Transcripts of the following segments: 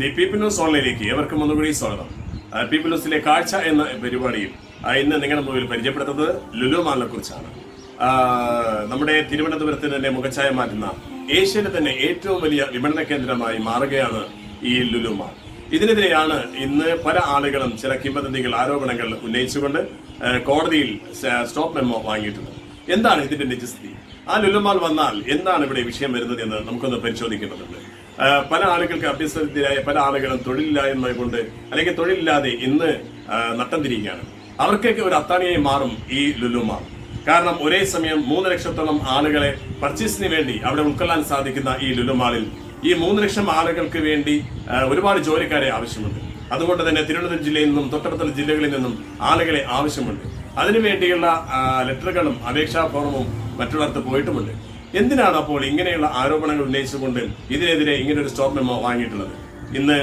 The people news ഓൺലൈനിലേക്ക് ഏവർക്കും ഒന്നുകൂടി സ്വാഗതം. പീപ്പിൾ ന്യൂസിലെ കാഴ്ച എന്ന പരിപാടിയിൽ ഇന്ന് നിങ്ങളുടെ മുമ്പിൽ പരിചയപ്പെടുത്തുന്നത് ലുലു മാളിനെ കുറിച്ചാണ്. നമ്മുടെ തിരുവനന്തപുരത്തിന് തന്നെ മുഖച്ഛായ മാറ്റുന്ന ഏഷ്യയിലെ തന്നെ ഏറ്റവും വലിയ വിപണന കേന്ദ്രമായി മാറുകയാണ് ഈ ലുലു മാൾ. ഇതിനെതിരെയാണ് ഇന്ന് പല ആളുകളും ചില കിംവദന്തികൾ ആരോപണങ്ങൾ ഉന്നയിച്ചുകൊണ്ട് കോടതിയിൽ സ്റ്റോപ്പ് മെമ്മോ വാങ്ങിയിട്ടുണ്ട്. എന്താണ് ഇതിന്റെ നിജസ്ഥിതി? ആ ലുലുമാൾ വന്നാൽ എന്താണ് ഇവിടെ വിഷയം വരുന്നത് എന്ന് നമുക്കൊന്ന് പരിശോധിക്കേണ്ടതുണ്ട്. പല ആളുകൾക്ക് അഭ്യസ്തരായ പല ആളുകളും തൊഴിലില്ലായ്മ കൊണ്ട് അല്ലെങ്കിൽ തൊഴിലില്ലാതെ ഇന്ന് നട്ടം തിരിയുകയാണ് അവർക്കൊക്കെ ഒരു അത്താണിയായി മാറും ഈ ലുലുമാർ കാരണം ഒരേ സമയം മൂന്ന് ലക്ഷത്തോളം ആളുകളെ പർച്ചേസിന് വേണ്ടി അവിടെ ഉൾക്കൊള്ളാൻ സാധിക്കുന്ന ഈ ലുലുമാളിൽ ഈ മൂന്ന് ലക്ഷം ആളുകൾക്ക് വേണ്ടി ഒരുപാട് ജോലിക്കാരെ ആവശ്യമുണ്ട്. അതുകൊണ്ട് തന്നെ തിരുവനന്തപുരം ജില്ലയിൽ നിന്നും തൊട്ടടുത്തുള്ള ജില്ലകളിൽ നിന്നും ആളുകളെ ആവശ്യമുണ്ട്. അതിനുവേണ്ടിയുള്ള വേണ്ടിയുള്ള ലെറ്ററുകളും അപേക്ഷാ ഫോമും മറ്റുള്ളവർക്ക് പോയിട്ടുമുണ്ട്. എന്തിനാണ് അപ്പോൾ ഇങ്ങനെയുള്ള ആരോപണങ്ങൾ ഉന്നയിച്ചുകൊണ്ട് ഇതിനെതിരെ ഇങ്ങനെ ഒരു സ്റ്റോപ്പ് മെമ്മോ വാങ്ങിയിട്ടുള്ളത്? ഇന്ന്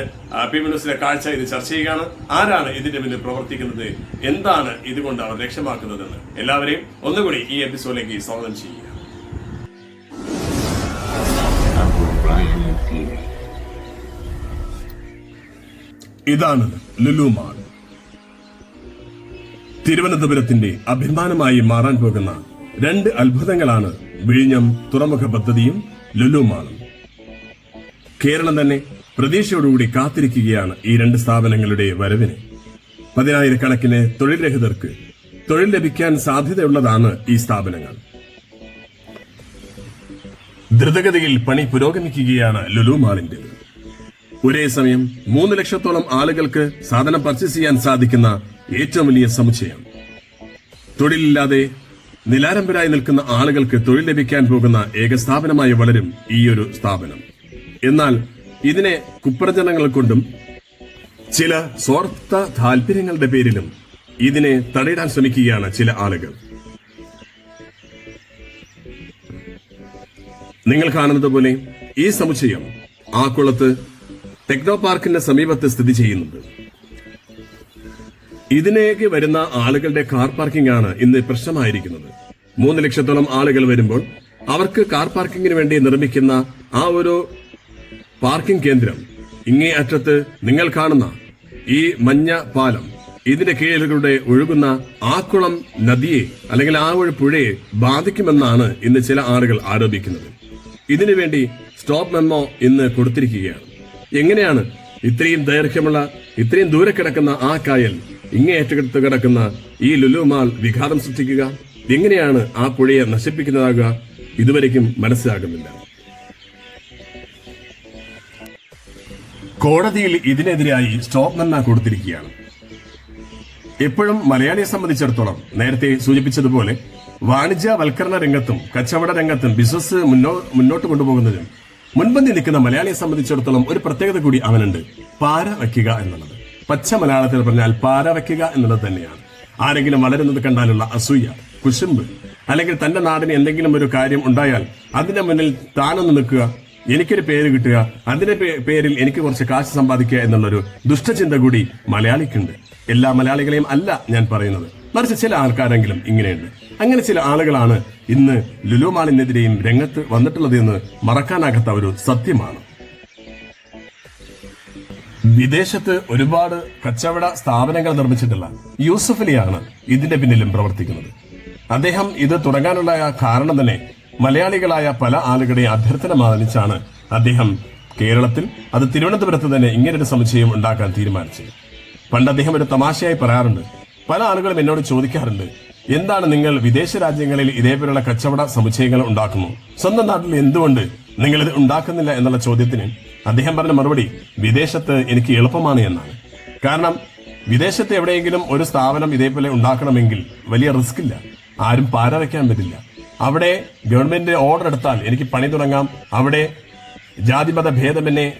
പി ന്യൂസിലെ കാഴ്ച ഇത് ചർച്ച ചെയ്യുകയാണ്. ആരാണ് ഇതിന്റെ പിന്നിൽ പ്രവർത്തിക്കുന്നത്? എന്താണ് ഇതുകൊണ്ട് അവർ ലക്ഷ്യമാക്കുന്നതെന്ന് എല്ലാവരെയും ഒന്നുകൂടി ഈ എപ്പിസോഡിലേക്ക് സ്വാഗതം ചെയ്യുക. ഇതാണ് ലുലുമാൾ. തിരുവനന്തപുരത്തിന്റെ അഭിമാനമായി മാറാൻ പോകുന്ന രണ്ട് അത്ഭുതങ്ങളാണ് വിഴിഞ്ഞം തുറമുഖ പദ്ധതിയും ലുലുമാണ്. കേരളം തന്നെ പ്രതീക്ഷയോടുകൂടി കാത്തിരിക്കുകയാണ് ഈ രണ്ട് സ്ഥാപനങ്ങളുടെ വരവിന്. പതിനായിരക്കണക്കിന് തൊഴിൽ രഹിതർക്ക് തൊഴിൽ ലഭിക്കാൻ സാധ്യതയുള്ളതാണ് ഈ സ്ഥാപനങ്ങൾ. ദ്രുതഗതിയിൽ പണി പുരോഗമിക്കുകയാണ് ലുലു മാളിന്റെ ഒരേ സമയം മൂന്ന് ലക്ഷത്തോളം ആളുകൾക്ക് സാധനം പർച്ചേസ് ചെയ്യാൻ സാധിക്കുന്ന ഏറ്റവും വലിയ സമുച്ചയം. തൊഴിലില്ലാതെ നിലാരംബരായി നിൽക്കുന്ന ആളുകൾക്ക് തൊഴിൽ ലഭിക്കാൻ പോകുന്ന ഏക സ്ഥാപനമായി വളരും ഈ ഒരു സ്ഥാപനം. എന്നാൽ ഇതിനെ കുപ്രചനങ്ങൾ കൊണ്ടും ചില സ്വാർത്ഥ താല്പര്യങ്ങളുടെ പേരിലും ഇതിനെ തടയിടാൻ ശ്രമിക്കുകയാണ് ചില ആളുകൾ. നിങ്ങൾ കാണുന്നത് പോലെ ഈ സമുച്ചയം ആക്കുളത്ത് ടെക്നോ പാർക്കിന്റെ സമീപത്ത് സ്ഥിതി ചെയ്യുന്നുണ്ട്. ഇതിലേക്ക് വരുന്ന ആളുകളുടെ കാർ പാർക്കിംഗ് ആണ് ഇന്ന് പ്രശ്നമായിരിക്കുന്നത്. മൂന്ന് ലക്ഷത്തോളം ആളുകൾ വരുമ്പോൾ അവർക്ക് കാർ പാർക്കിങ്ങിന് വേണ്ടി നിർമ്മിക്കുന്ന ആ ഒരു പാർക്കിംഗ് കേന്ദ്രം ഇങ്ങേ അറ്റത്ത് നിങ്ങൾ കാണുന്ന ഈ മഞ്ഞ പാലം ഇതിന്റെ കീഴിലൂടെ ഒഴുകുന്ന ആക്കുളം നദിയെ അല്ലെങ്കിൽ ആ ഒരു പുഴയെ ബാധിക്കുമെന്നാണ് ഇന്ന് ചില ആളുകൾ ആരോപിക്കുന്നത്. ഇതിനുവേണ്ടി സ്റ്റോപ്പ് മെമ്മോ ഇന്ന് കൊടുത്തിരിക്കുകയാണ്. എങ്ങനെയാണ് ഇത്രയും ദൈർഘ്യമുള്ള ഇത്രയും ദൂരെ കിടക്കുന്ന ആ കായൽ ഇങ്ങേയറ്റത്ത് കിടക്കുന്ന ഈ ലുലുമാൾ വിഘാതം സൃഷ്ടിക്കുക എങ്ങനെയാണ് ആ പുഴയെ നശിപ്പിക്കുന്നതാകുക ഇതുവരെയും മനസ്സിലാകുന്നില്ല. കോടതിയിൽ ഇതിനെതിരായി സ്റ്റോപ്പ് നന്ന കൊടുത്തിരിക്കുകയാണ്. എപ്പോഴും മലയാളിയെ സംബന്ധിച്ചിടത്തോളം നേരത്തെ സൂചിപ്പിച്ചതുപോലെ വാണിജ്യവൽക്കരണ രംഗത്തും കച്ചവട രംഗത്തും ബിസിനസ് മുന്നോട്ട് കൊണ്ടുപോകുന്നതിനും മുൻപന്തി നിൽക്കുന്ന മലയാളിയെ സംബന്ധിച്ചിടത്തോളം ഒരു പ്രത്യേകത കൂടി അവനുണ്ട്. പാര വയ്ക്കുക എന്നുള്ളത്. പച്ച മലയാളത്തിൽ പറഞ്ഞാൽ പാര വയ്ക്കുക എന്നുള്ളത് തന്നെയാണ്. ആരെങ്കിലും വളരുന്നത് കണ്ടാലുള്ള അസൂയ കുശുമ്പ് അല്ലെങ്കിൽ തന്റെ നാടിന് എന്തെങ്കിലും ഒരു കാര്യം ഉണ്ടായാൽ അതിന്റെ മുന്നിൽ താനൊന്ന് നിൽക്കുക എനിക്കൊരു പേര് കിട്ടുക അതിന്റെ പേരിൽ എനിക്ക് കുറച്ച് കാശ് സമ്പാദിക്കുക എന്നുള്ളൊരു ദുഷ്ടചിന്ത കൂടി മലയാളിക്കുണ്ട്. എല്ലാ മലയാളികളെയും അല്ല ഞാൻ പറയുന്നത്. മറിച്ച് ചില ആൾക്കാരെങ്കിലും ഇങ്ങനെയുണ്ട്. അങ്ങനെ ചില ആളുകളാണ് ഇന്ന് ലുലുമാളിനെതിരെയും രംഗത്ത് വന്നിട്ടുള്ളത് എന്ന് മറക്കാനാകാത്ത ഒരു സത്യമാണ്. വിദേശത്ത് ഒരുപാട് കച്ചവട സ്ഥാപനങ്ങൾ നിർമ്മിച്ചിട്ടുള്ള യൂസഫ് അലിയാണ് ഇതിന്റെ പിന്നിലും പ്രവർത്തിക്കുന്നത്. അദ്ദേഹം ഇത് തുടങ്ങാനുള്ള കാരണം തന്നെ മലയാളികളായ പല ആളുകളുടെയും അഭ്യർത്ഥന മാനിച്ചാണ് അദ്ദേഹം കേരളത്തിൽ അത് തിരുവനന്തപുരത്ത് തന്നെ ഇങ്ങനൊരു സമുച്ചയം ഉണ്ടാക്കാൻ തീരുമാനിച്ചത്. പണ്ട് അദ്ദേഹം ഒരു തമാശയായി പറയാറുണ്ട് പല ആളുകളും എന്നോട് ചോദിക്കാറുണ്ട് എന്താണ് നിങ്ങൾ വിദേശ രാജ്യങ്ങളിൽ ഇതേപോലുള്ള കച്ചവട സമുച്ചയങ്ങൾ ഉണ്ടാക്കുന്നു സ്വന്തം നാട്ടിൽ എന്തുകൊണ്ട് നിങ്ങൾ ഇത് ഉണ്ടാക്കുന്നില്ല? എന്നുള്ള ചോദ്യത്തിന് അദ്ദേഹം പറഞ്ഞ മറുപടി വിദേശത്ത് എനിക്ക് എളുപ്പമാണ് എന്നാണ്. കാരണം വിദേശത്ത് എവിടെയെങ്കിലും ഒരു സ്ഥാപനം ഇതേപോലെ ഉണ്ടാക്കണമെങ്കിൽ വലിയ റിസ്ക് ഇല്ല. ആരും പാര വയ്ക്കാൻ പറ്റില്ല. അവിടെ ഗവൺമെന്റ് ഓർഡർ എടുത്താൽ എനിക്ക് പണി തുടങ്ങാം. അവിടെ ജാതിമത ഭേദമെന്നെ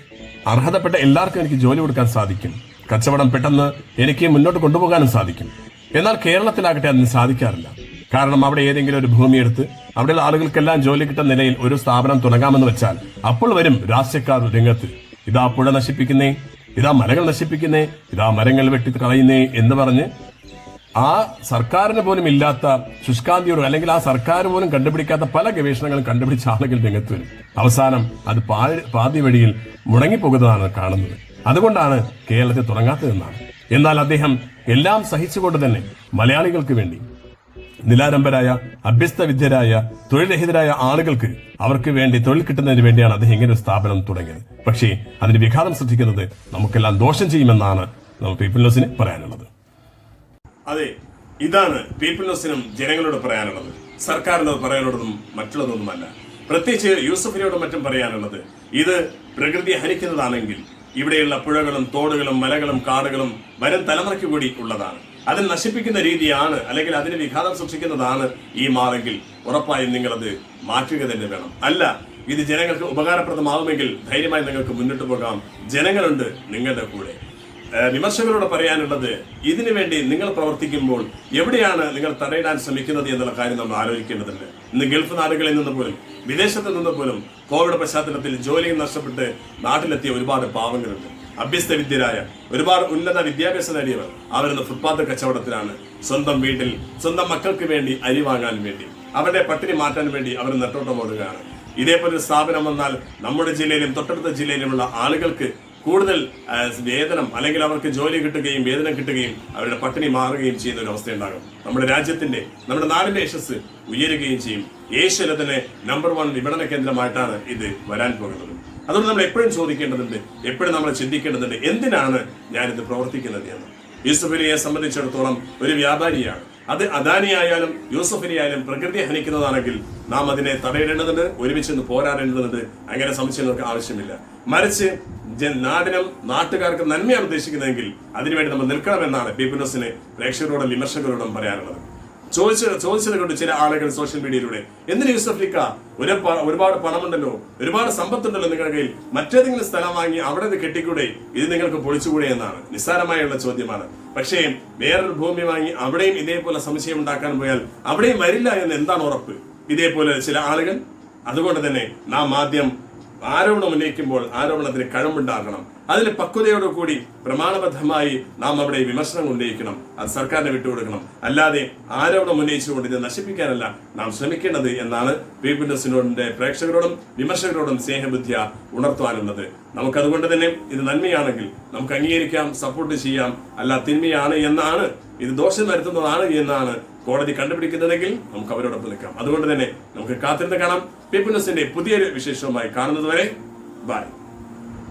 അർഹതപ്പെട്ട എല്ലാവർക്കും എനിക്ക് ജോലി കൊടുക്കാൻ സാധിക്കും. കച്ചവടം പെട്ടെന്ന് എനിക്ക് മുന്നോട്ട് കൊണ്ടുപോകാനും സാധിക്കും. എന്നാൽ കേരളത്തിലാകട്ടെ അതിന് സാധിക്കാറില്ല. കാരണം അവിടെ ഏതെങ്കിലും ഒരു ഭൂമി എടുത്ത് അവിടെയുള്ള ആളുകൾക്കെല്ലാം ജോലി കിട്ടുന്ന നിലയിൽ ഒരു സ്ഥാപനം തുടങ്ങാമെന്ന് വെച്ചാൽ അപ്പോൾ വരും രാഷ്ട്രീയക്കാർ രംഗത്ത്. ഇതാ പുഴ നശിപ്പിക്കുന്നേ ഇതാ മരങ്ങൾ നശിപ്പിക്കുന്നേ ഇതാ മരങ്ങൾ വെട്ടി കളയുന്നേ എന്ന് പറഞ്ഞ് ആ സർക്കാരിന് പോലും ഇല്ലാത്ത ശുഷ്കാന്തിയോട് അല്ലെങ്കിൽ ആ സർക്കാർ പോലും കണ്ടുപിടിക്കാത്ത പല ഗവേഷണങ്ങളും കണ്ടുപിടിച്ച ആളുകൾ രംഗത്ത് വരും. അവസാനം അത് പാതി വഴിയിൽ മുടങ്ങിപ്പോകുന്നതാണ് കാണുന്നത്. അതുകൊണ്ടാണ് കേരളത്തിൽ തുടങ്ങാത്തതെന്നാണ്. എന്നാൽ അദ്ദേഹം എല്ലാം സഹിച്ചുകൊണ്ട് തന്നെ മലയാളികൾക്ക് വേണ്ടി നിലാരംഭരായ അഭ്യസ്ത വിദ്യരായ തൊഴിൽരഹിതരായ ആളുകൾക്ക് അവർക്ക് വേണ്ടി തൊഴിൽ കിട്ടുന്നതിന് വേണ്ടിയാണ് അദ്ദേഹം ഇങ്ങനെ ഒരു സ്ഥാപനം തുടങ്ങിയത്. പക്ഷേ അതിന് വിഘാതം സൃഷ്ടിക്കുന്നത് നമുക്കെല്ലാം ദോഷം ചെയ്യുമെന്നാണ് പീപ്പിൾ ന്യൂസിന് പറയാനുള്ളത്. അതെ ഇതാണ് പീപ്പിൾ ന്യൂസിനും ജനങ്ങളോട് പറയാനുള്ളത്. സർക്കാരിനോട് പറയാനുള്ളതും മറ്റുള്ളതൊന്നുമല്ല. പ്രത്യേകിച്ച് യൂസഫിനോട് മറ്റും പറയാനുള്ളത് ഇത് പ്രകൃതി ഹരിക്കുന്നതാണെങ്കിൽ ഇവിടെയുള്ള പുഴകളും തോടുകളും മലകളും കാടുകളും വരും തലമുറയ്ക്ക് കൂടി ഉള്ളതാണ്. അതിൽ നശിപ്പിക്കുന്ന രീതിയാണ് അല്ലെങ്കിൽ അതിന് വിഘാതം സൃഷ്ടിക്കുന്നതാണ് ഈ മാറെങ്കിൽ ഉറപ്പായും നിങ്ങളത് മാറ്റുക തന്നെ വേണം. അല്ല ഇത് ജനങ്ങൾക്ക് ഉപകാരപ്രദമാവുമെങ്കിൽ ധൈര്യമായി നിങ്ങൾക്ക് മുന്നോട്ട് പോകാം. ജനങ്ങളുണ്ട് നിങ്ങളുടെ കൂടെ. വിമർശകരോട് പറയാനുള്ളത് ഇതിനു വേണ്ടി നിങ്ങൾ പ്രവർത്തിക്കുമ്പോൾ എവിടെയാണ് നിങ്ങൾ തടയിടാൻ ശ്രമിക്കുന്നത് എന്നുള്ള കാര്യം നമ്മൾ ആലോചിക്കേണ്ടതുണ്ട്. ഇന്ന് ഗൾഫ് നാടുകളിൽ നിന്ന് പോലും വിദേശത്ത് നിന്ന് പോലും കോവിഡ് പശ്ചാത്തലത്തിൽ ജോലി നഷ്ടപ്പെട്ട് നാട്ടിലെത്തിയ ഒരുപാട് പാവങ്ങളുണ്ട്. അഭ്യസ്ത വിദ്യരായ ഒരുപാട് ഉന്നത വിദ്യാഭ്യാസം നേടിയവർ അവരുടെ ഫുട്പാത്ത് കച്ചവടത്തിലാണ് സ്വന്തം വീട്ടിൽ സ്വന്തം മക്കൾക്ക് വേണ്ടി അരി വാങ്ങാൻ വേണ്ടി അവരുടെ പട്ടിണി മാറ്റാൻ വേണ്ടി അവർ നെട്ടോട്ടം ഓടുകയാണ്. ഇതേപോലെ സ്ഥാപനം വന്നാൽ നമ്മുടെ ജില്ലയിലും തൊട്ടടുത്ത ജില്ലയിലുമുള്ള ആളുകൾക്ക് കൂടുതൽ വേതനം അല്ലെങ്കിൽ അവർക്ക് ജോലി കിട്ടുകയും വേതനം കിട്ടുകയും അവരുടെ പട്ടിണി മാറുകയും ചെയ്യുന്ന ഒരു അവസ്ഥയുണ്ടാകും. നമ്മുടെ രാജ്യത്തിന്റെ നമ്മുടെ നാടിന്റെ യശസ് ഉയരുകയും ചെയ്യും. ഏഷ്യയിലെ നമ്പർ വൺ വിപണന കേന്ദ്രമായിട്ടാണ് ഇത് വരാൻ പോകുന്നത്. അതുകൊണ്ട് നമ്മൾ എപ്പോഴും ചോദിക്കേണ്ടതുണ്ട് എപ്പോഴും നമ്മൾ ചിന്തിക്കേണ്ടതുണ്ട് എന്തിനാണ് ഞാനിത് പ്രവർത്തിക്കുന്നത് എന്ന്. യൂസഫലിയെ സംബന്ധിച്ചിടത്തോളം ഒരു വ്യാപാരിയാണ്. അത് അദാനിയായാലും യൂസഫിനെയായാലും പ്രകൃതി ഹനിക്കുന്നതാണെങ്കിൽ നാം അതിനെ തടയിടേണ്ടതുണ്ട് ഒരുമിച്ച് നിന്ന് പോരാടേണ്ടതുണ്ട്. അങ്ങനെ സംശയങ്ങൾക്ക് ആവശ്യമില്ല. മറിച്ച് നാടിനും നാട്ടുകാർക്ക് നന്മയാണ് ഉദ്ദേശിക്കുന്നതെങ്കിൽ അതിനുവേണ്ടി നമ്മൾ നിൽക്കണമെന്നാണ് പീപ്പിൾസിനെ പ്രേക്ഷകരോടും വിമർശകരോടും പറയാനുള്ളത് ചോദിച്ച ചോദിച്ചത് കൊണ്ട് ചില ആളുകൾ സോഷ്യൽ മീഡിയയിലൂടെ എന്തിന് യൂസഫ്ലിക്ക ഒരു ഒരുപാട് പണമുണ്ടല്ലോ ഒരുപാട് സമ്പത്തുണ്ടല്ലോ നിങ്ങളുടെ കയ്യിൽ. മറ്റേതെങ്കിലും സ്ഥലം വാങ്ങി അവിടെ കെട്ടിക്കൂടെ? ഇത് നിങ്ങൾക്ക് പൊളിച്ചുകൂടെ എന്നാണ്. നിസ്സാരമായുള്ള ചോദ്യമാണ്. പക്ഷേ വേറൊരു ഭൂമി വാങ്ങി അവിടെയും ഇതേപോലെ സംശയം ഉണ്ടാക്കാൻ പോയാൽ അവിടെയും വരില്ല എന്ന് എന്താണ് ഉറപ്പ്? ഇതേപോലെ ചില ആളുകൾ? അതുകൊണ്ട് തന്നെ നാം ആദ്യം ആരോപണം ഉന്നയിക്കുമ്പോൾ ആരോപണത്തിന് കഴമ്പുണ്ടാകണം പക്വതയോടു കൂടി പ്രമാണബദ്ധമായി നാം അവിടെ വിമർശനം ഉന്നയിക്കണം. അത് സർക്കാരിനെ വിട്ടുകൊടുക്കണം. അല്ലാതെ ആരോപണം ഉന്നയിച്ചുകൊണ്ട് ഇത് നശിപ്പിക്കാനല്ല നാം ശ്രമിക്കേണ്ടത് എന്നാണ് പീപ്പിൾസിനോടിന്റെ പ്രേക്ഷകരോടും വിമർശകരോടും സ്നേഹബുദ്ധിയ ഉണർത്തുവാനുള്ളത് നമുക്കതുകൊണ്ട് തന്നെ ഇത് നന്മയാണെങ്കിൽ നമുക്ക് അംഗീകരിക്കാം സപ്പോർട്ട് ചെയ്യാം. അല്ല തിന്മയാണ് എന്നാണ് ഇത് ദോഷം വരുത്തുന്നതാണ് എന്നാണ് കോടതി കണ്ടുപിടിക്കുന്നതെങ്കിൽ നമുക്ക് അവരോടൊപ്പം നിൽക്കാം. അതുകൊണ്ട് തന്നെ നമുക്ക് കാത്തിരുന്ന് കാണാം. പീപ്പിൾസിന്റെ പുതിയൊരു വിശേഷവുമായി കാണുന്നതുവരെ ബൈ